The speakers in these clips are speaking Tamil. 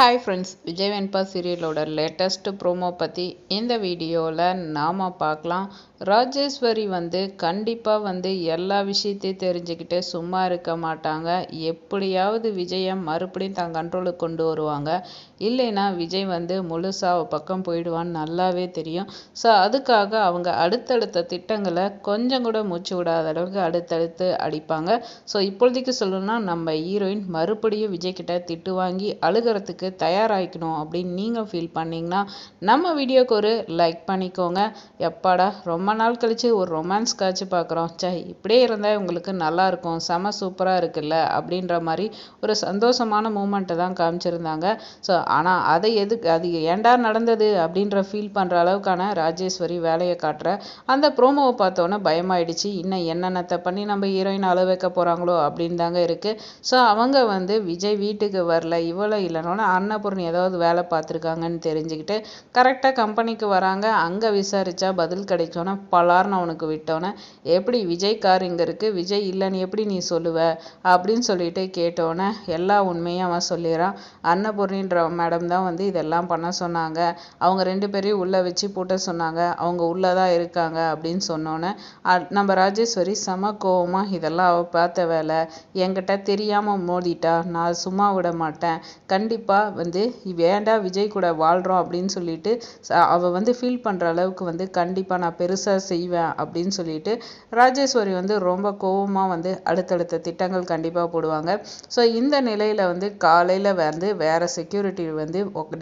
ஹாய் ஃப்ரெண்ட்ஸ் விஜய் வெண்பா சீரியலோட லேட்டஸ்ட் ப்ரோமோ பற்றி இந்த வீடியோவில் நாம் பார்க்கலாம். ராஜேஸ்வரி வந்து கண்டிப்பாக வந்து எல்லா விஷயத்தையும் தெரிஞ்சுக்கிட்டு சும்மா இருக்க மாட்டாங்க. எப்படியாவது விஜயை மறுபடியும் தன் கண்ட்ரோலுக்கு கொண்டு வருவாங்க. இல்லைன்னா விஜய் வந்து முழுசாக பக்கம் போயிடுவான்னு நல்லாவே தெரியும். ஸோ அதுக்காக அவங்க அடுத்தடுத்த திட்டங்களை கொஞ்சம் கூட மூச்சு விடாத அளவுக்கு அடுத்தடுத்து அடிப்பாங்க. ஸோ இப்பொழுதைக்கு சொல்லணும்னா நம்ம ஹீரோயின் மறுபடியும் விஜய் கிட்ட திட்டு வாங்கி அழுகிறதுக்கு தயாராகிக்கணும் அப்படின்னு நீங்கள் ஃபீல் பண்ணிங்கன்னா நம்ம வீடியோக்கு ஒரு லைக் பண்ணிக்கோங்க. எப்பாடா ரொம்ப நாள் கழித்து ஒரு ரொமான்ஸ் காய்ச்சி பார்க்குறோம் சே இப்படியே இருந்தால் உங்களுக்கு நல்லாயிருக்கும் செம சூப்பராக இருக்குல்ல? அப்படின்ற மாதிரி ஒரு சந்தோஷமான மூமெண்ட்டை தான் காமிச்சிருந்தாங்க. ஸோ ஆனால் அதை எதுக்கு அது ஏண்டா நடந்தது அப்படின்ற ஃபீல் பண்ணுற அளவுக்கான ராஜேஸ்வரி வேலையை காட்டுற அந்த ப்ரோமோவை பார்த்தோன்னே பயமாயிடுச்சு. இன்னும் என்னென்னத்தை பண்ணி நம்ம ஹீரோயின் அளவு வைக்க போகிறாங்களோ அப்படின்னு தாங்க இருக்குது ஸோ அவங்க வந்து விஜய் வீட்டுக்கு வரல இவ்வளோ இல்லைனோன்னு அன்னபூர்ணி ஏதாவது வேலை பார்த்துருக்காங்கன்னு தெரிஞ்சுக்கிட்டு கரெக்டாக கம்பெனிக்கு வராங்க. அங்கே விசாரித்தா பதில் கிடைச்சோன்னே பலார்னு அவனுக்கு விட்டோன்னே எப்படி விஜய் கார் இங்கே இருக்குது விஜய் இல்லைன்னு எப்படி நீ சொல்லுவ? அப்படின்னு சொல்லிட்டு கேட்டோன்னே எல்லா உண்மையும் அவன் சொல்லிடுறான். அன்னபூர்ணின்ற மேடம் தான் வந்து இதெல்லாம் பண்ண சொன்னாங்க. அவங்க ரெண்டு பேரையும் உள்ளே வச்சு பூட்ட சொன்னாங்க. அவங்க உள்ளே தான் இருக்காங்க அப்படின்னு சொன்னோன்னே நம்ம ராஜேஸ்வரி செம கோவமாக இதெல்லாம் அவள் பார்த்த வேலை. என்கிட்ட தெரியாமல் மோதிட்டா. நான் சும்மா விட மாட்டேன். கண்டிப்பாக வந்து வேண்டாம் விஜய் கூட வாழ்கிறோம் அப்படின்னு சொல்லிட்டு அவள் வந்து ஃபீல் பண்ணுற அளவுக்கு வந்து கண்டிப்பாக நான் பெருசாக செய்வேன் அப்படின்னு சொல்லிட்டு ராஜேஸ்வரி வந்து ரொம்ப கோபமாக வந்து அடுத்தடுத்த திட்டங்கள் கண்டிப்பாக போடுவாங்க. ஸோ இந்த நிலையில் வந்து காலையில் வந்து வேறு செக்யூரிட்டி வந்து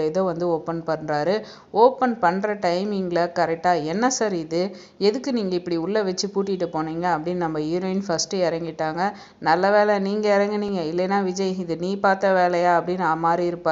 இதை வந்து ஓப்பன் பண்ணுறாரு ஓப்பன் பண்ணுற டைமிங்கில் கரெக்டாக என்ன சார் இது? எதுக்கு நீங்கள் இப்படி உள்ளே வச்சு பூட்டிகிட்டு போனீங்க? அப்படின்னு நம்ம ஹீரோயின் ஃபஸ்ட்டு இறங்கிட்டாங்க. நல்ல வேலை நீங்கள் இறங்குனீங்க. இல்லைன்னா விஜய் இது நீ பார்த்த வேலையா? அப்படின்னு மாறி இருப்பார்.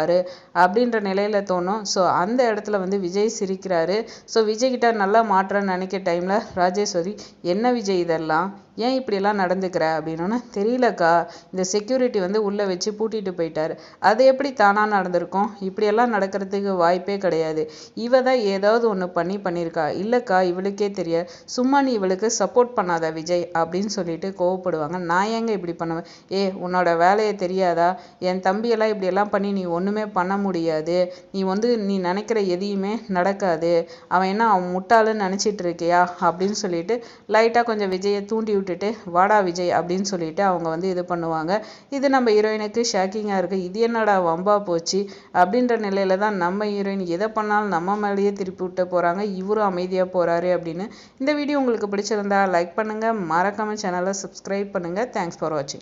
அப்படின்ற நிலையில் தோணும். ஸோ அந்த இடத்துல வந்து விஜய் சிரிக்கிறாரு. ஸோ விஜய்கிட்ட நல்லா மாற்றன்னு நினைக்க டைமில் ராஜேஸ்வரி என்ன விஜய் இதெல்லாம்? ஏன் இப்படியெல்லாம் நடந்துக்கிற? அப்படின்னோன்னே தெரியலக்கா. இந்த செக்யூரிட்டி வந்து உள்ளே வச்சு பூட்டிட்டு போயிட்டார். அது எப்படி தானாக நடந்திருக்கும்? இப்படியெல்லாம் நடக்கிறதுக்கு வாய்ப்பே கிடையாது. இவ தான் ஏதாவது ஒன்று பண்ணி பண்ணியிருக்கா. இல்லைக்கா இவளுக்கே தெரிய சும்மா நீ இவளுக்கு சப்போர்ட் பண்ணாத விஜய் அப்படின்னு சொல்லிட்டு கோவப்படுவாங்க. நான் ஏங்க இப்படி பண்ணுவேன்? ஏ உன்னோட வேலையை தெரியாதா? என் தம்பியெல்லாம் இப்படியெல்லாம் பண்ணி நீ ஒன்று ஒன்றுமே பண்ண முடியாது. நீ வந்து நீ நினைக்கிற எதையுமே நடக்காது. அவன் என்ன அவன் முட்டாளுன்னு நினச்சிட்டு இருக்கியா? அப்படின்னு சொல்லிட்டு லைட்டாக கொஞ்சம் விஜயை தூண்டி விட்டுட்டு வாடா விஜய் அப்படின்னு சொல்லிட்டு அவங்க வந்து இது பண்ணுவாங்க. இது நம்ம ஹீரோயினுக்கு ஷாக்கிங்காக இருக்குது இது என்னடா வம்பா போச்சு? அப்படின்ற நிலையில தான் நம்ம ஹீரோயின் எதை பண்ணாலும் நம்ம மேலேயே திருப்பி விட்டு போகிறாங்க இவரும் அமைதியாக போகிறாரு அப்படின்னு. இந்த வீடியோ உங்களுக்கு பிடிச்சிருந்தா லைக் பண்ணுங்கள் மறக்காமல் சேனலை சப்ஸ்கிரைப் பண்ணுங்கள் தேங்க்ஸ் ஃபார் வாட்சிங்